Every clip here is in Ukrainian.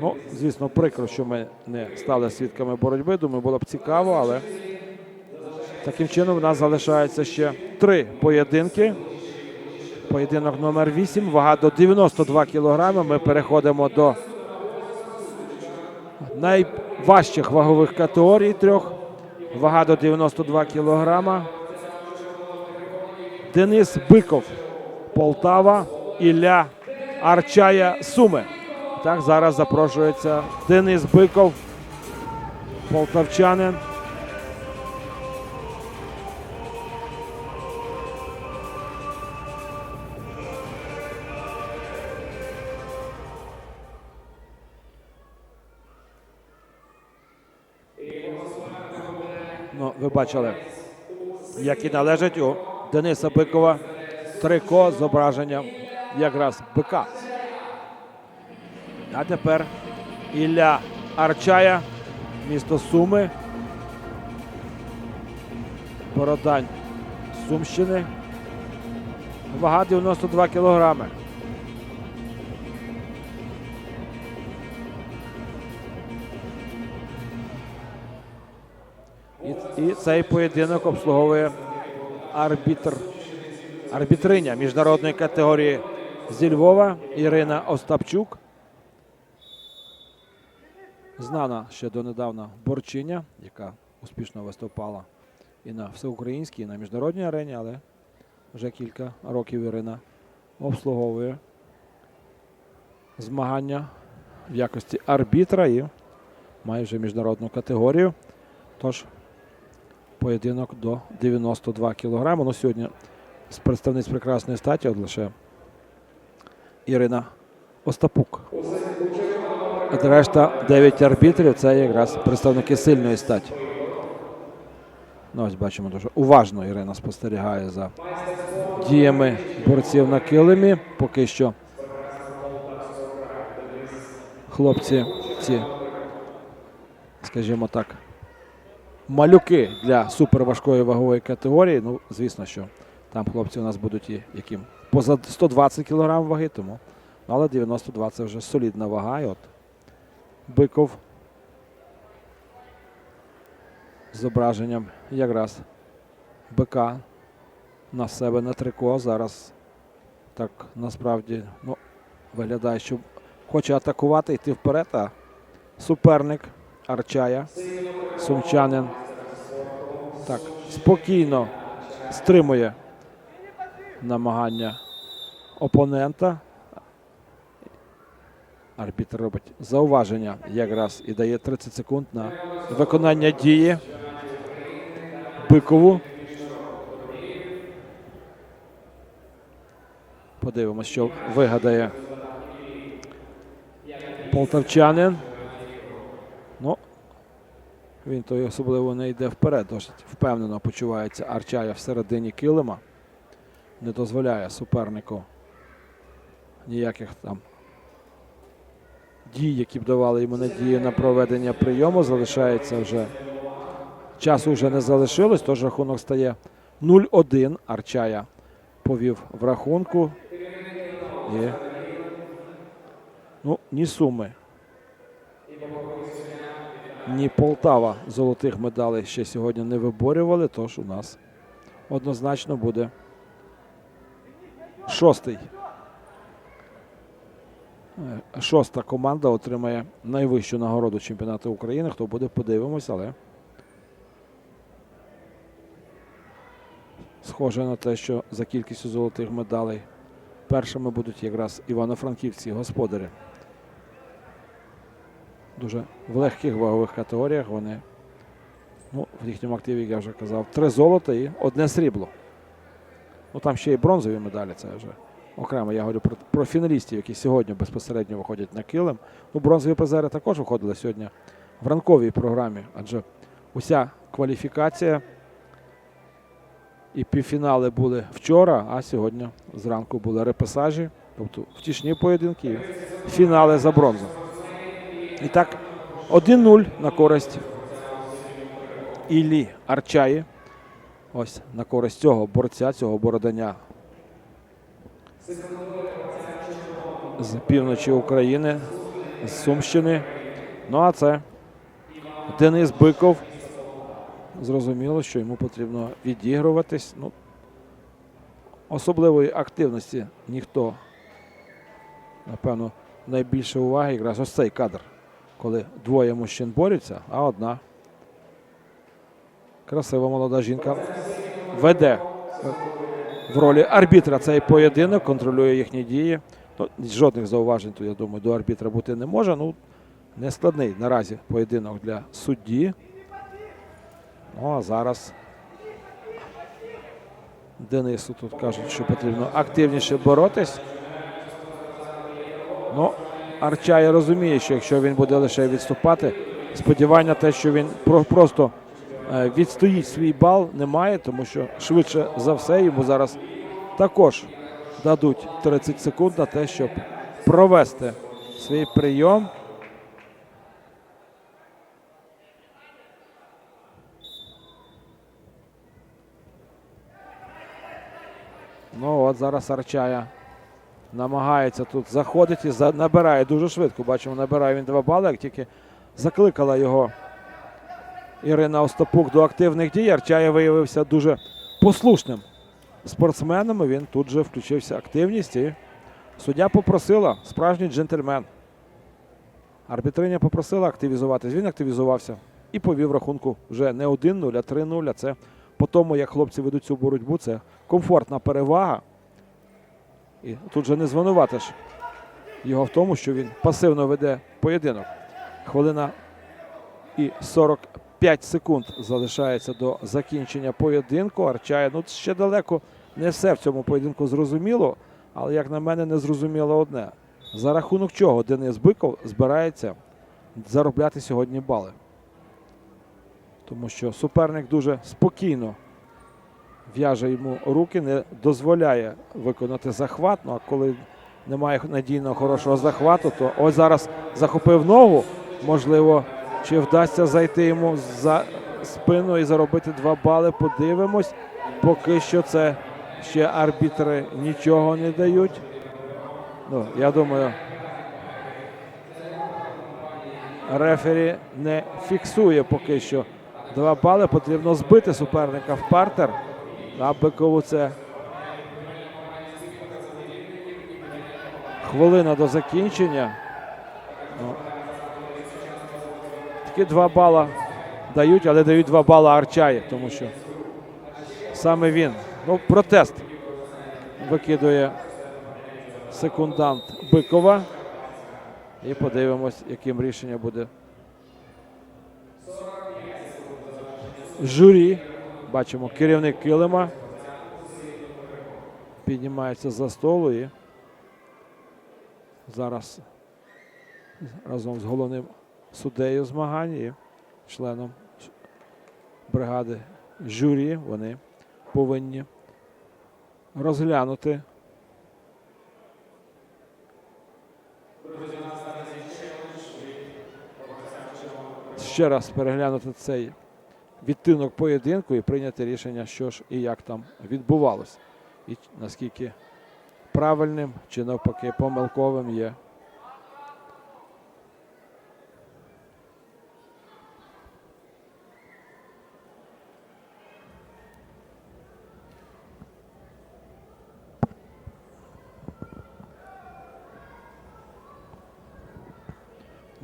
Ну, звісно, прикро, що ми не стали свідками боротьби. Думаю, було б цікаво, але таким чином в нас залишається ще три поєдинки. Поєдинок номер 8, вага до 92 кілограми. Ми переходимо до найважчих вагових категорій трьох. Вага до 92 кілограма. Денис Биков, Полтава, Ілля Арчая, Суми. Так, зараз запрошується Денис Биков, полтавчанин. Ну, ви бачили, як і належить у Дениса Бикова трико з зображенням якраз бика. А тепер Ілля Арчая, місто Суми. Бородань Сумщини. Вага 92 кілограми. І, і цей поєдинок обслуговує арбітр, арбітриня міжнародної категорії зі Львова Ірина Остапчук. Знана ще донедавна борчиня, яка успішно виступала і на всеукраїнській, і на міжнародній арені, але вже кілька років Ірина обслуговує змагання в якості арбітра і має вже міжнародну категорію. Тож поєдинок до 92 кілограми. Ну, сьогодні з представниць прекрасної статі от лише Ірина Остапук. А решта 9 арбітрів це якраз представники сильної статі. Ну, ось бачимо дуже уважно Ірина спостерігає за діями борців на килимі. Поки що хлопці ці, скажімо так, малюки для суперважкої вагової категорії. Ну, звісно, що там хлопці у нас будуть і яким поза 120 кг ваги, тому ну, але 92 це вже солідна вага. І от Биков зображенням якраз бика на себе на трико. Зараз так насправді ну, виглядає, що хоче атакувати, йти вперед, а суперник Арчая, сумчанин. Так, спокійно стримує намагання опонента. Арбітр робить зауваження якраз і дає 30 секунд на виконання дії Бикову. Подивимось, що вигадає полтавчанин. Ну, він то особливо не йде вперед, досить впевнено почувається Арчая всередині килима. Не дозволяє супернику ніяких там дій, які б давали йому надію на проведення прийому. Залишається вже часу вже не залишилось, тож рахунок стає 0-1. Арчая повів в рахунку. І ну, ні суми. Ні Полтава золотих медалей ще сьогодні не виборювали, тож у нас однозначно буде шостий. Е, Шоста команда отримає найвищу нагороду чемпіонату України. Хто буде, подивимось, але схоже на те, що за кількістю золотих медалей першими будуть якраз івано-франківці господарі. Дуже в легких вагових категоріях вони ну, в їхньому активі, як я вже казав, три золота і одне срібло. Ну там ще й бронзові медалі, це вже окремо. Я говорю про, про фіналістів, які сьогодні безпосередньо виходять на килим. Ну, бронзові призери також виходили сьогодні в ранковій програмі, адже уся кваліфікація і півфінали були вчора, а сьогодні зранку були репасажі, тобто втішні поєдинки, фінали за бронзу. І так, 1-0 на користь Іллі Арчаї. Ось на користь цього борця, цього бородання з півночі України. з Сумщини. Ну а це Денис Биков. Зрозуміло, що йому потрібно відігруватись. Ну, особливої активності ніхто, напевно, найбільше уваги якраз ось цей кадр, коли двоє мужчин борються, а одна красива молода жінка веде в ролі арбітра цей поєдинок, контролює їхні дії. Ну, жодних зауважень тут, я думаю, до арбітра бути не може. Ну, нескладний наразі поєдинок для судді. Ну, а зараз Денису тут кажуть, що потрібно активніше боротись. Ну, Арчая розуміє, що якщо він буде лише відступати, сподівання те, що він просто відстоїть свій бал, немає, тому що швидше за все йому зараз також дадуть 30 секунд на те, щоб провести свій прийом. Ну от зараз Арчая намагається тут заходити, за- набирає дуже швидко. Бачимо, набирає він два бали, як тільки закликала його Ірина Остапук до активних дій. Арчая виявився дуже послушним спортсменом. і Він тут же включився активність і суддя попросила справжній джентльмен. Арбітриня попросила активізуватись. Він активізувався і повів рахунку вже не 1-0, а 3-0. Це по тому, як хлопці ведуть цю боротьбу, це комфортна перевага. І тут же не звинуватиш його в тому, що він пасивно веде поєдинок. Хвилина і 45 секунд залишається до закінчення поєдинку. Арчає, ну ще далеко не все в цьому поєдинку зрозуміло, але як на мене, не зрозуміло одне. За рахунок чого Денис Биков збирається заробляти сьогодні бали. Тому що суперник дуже спокійно в'яже йому руки, не дозволяє виконати захват. Ну а коли немає надійного хорошого захвату, то ось зараз захопив ногу. Можливо, чи вдасться зайти йому за спину і заробити два бали. Подивимось. Поки що це ще арбітри нічого не дають. Ну, я думаю, рефері не фіксує поки що два бали. Потрібно збити суперника в партер. А Бикову це хвилина до закінчення. Такі два бала дають, але дають два бала Арчаї, тому що саме він. Ну, протест викидує секундант Бикова. І подивимось, яким рішенням буде журі. Бачимо керівник килима. Піднімається за столу і зараз разом з головним суддею змагань і членом бригади журі вони повинні розглянути ще раз переглянути цей відтинок поєдинку і прийняти рішення, що ж і як там відбувалось, і наскільки правильним чи навпаки помилковим є.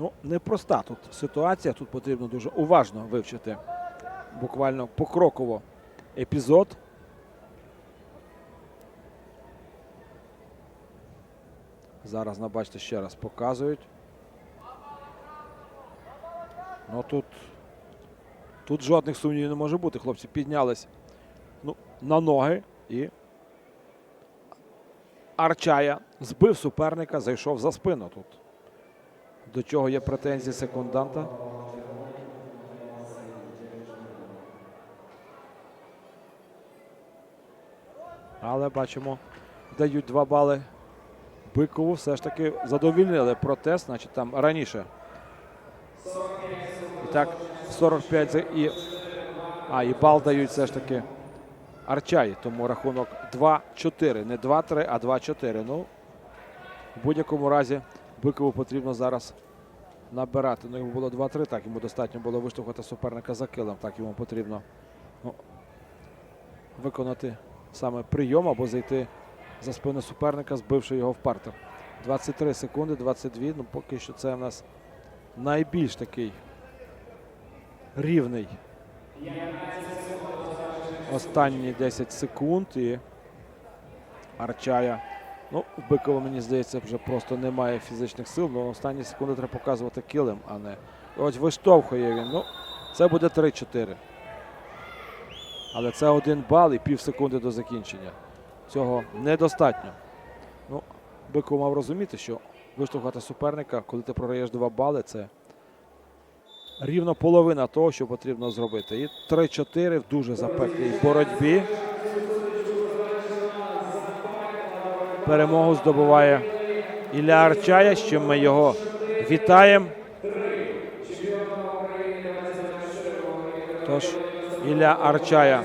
Ну, непроста тут ситуація. Тут потрібно дуже уважно вивчити буквально покроково епізод. Зараз, бачите, ще раз показують. Ну тут, тут жодних сумнівів не може бути. Хлопці піднялись ну, на ноги і Арчая збив суперника, зайшов за спину тут. До чого є претензії секунданта? Але бачимо, дають два бали Бикову. Все ж таки задовільнили протест, значить там раніше. І так, 45 і. А, і бал дають все ж таки Арчай. Тому рахунок 2-4. Не 2-3, а 2-4. Ну, в будь-якому разі Бикову потрібно зараз набирати. Ну, йому було 2-3, так йому достатньо було виштовхувати суперника за килим. Так йому потрібно ну, виконати саме прийом або зайти за спину суперника, збивши його в партер. 23 секунди, 22. Ну, поки що це в нас найбільш такий рівний. Останні 10 секунд і Арчая. Ну, у Бикова, мені здається, вже просто немає фізичних сил. Ну, останні секунди треба показувати килим, а не. Ось виштовхує він. Ну, це буде 3-4. Але це один бал і пів секунди до закінчення. Цього недостатньо. Ну, Биков мав розуміти, що виштовхати суперника, коли ти програєш 2 бали, це рівно половина того, що потрібно зробити. І 3-4 в дуже запеклій боротьбі. Перемогу здобуває Ілля Арчая, з чим ми його вітаємо. Тож, Ілля Арчая,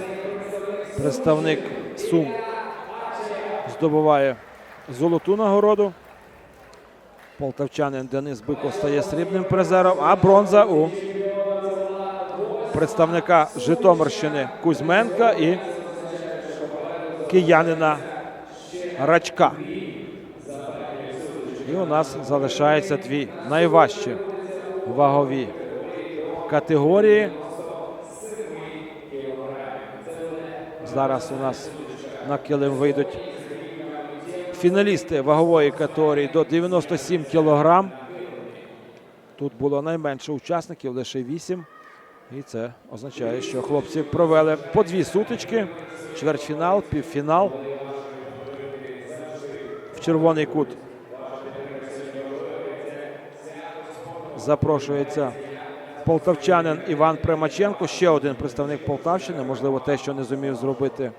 представник Сум, здобуває золоту нагороду. Полтавчанин Денис Биков стає срібним призером, а бронза у представника Житомирщини Кузьменка і киянина Рачка. І у нас залишаються дві найважчі вагові категорії. Зараз у нас на килим вийдуть фіналісти вагової категорії до 97 кілограм. Тут було найменше учасників, лише 8. І це означає, що хлопці провели по дві сутички. Чвертьфінал, півфінал. Червоний кут запрошується полтавчанин Іван Примаченко. Ще один представник Полтавщини. Можливо, те, що не зумів зробити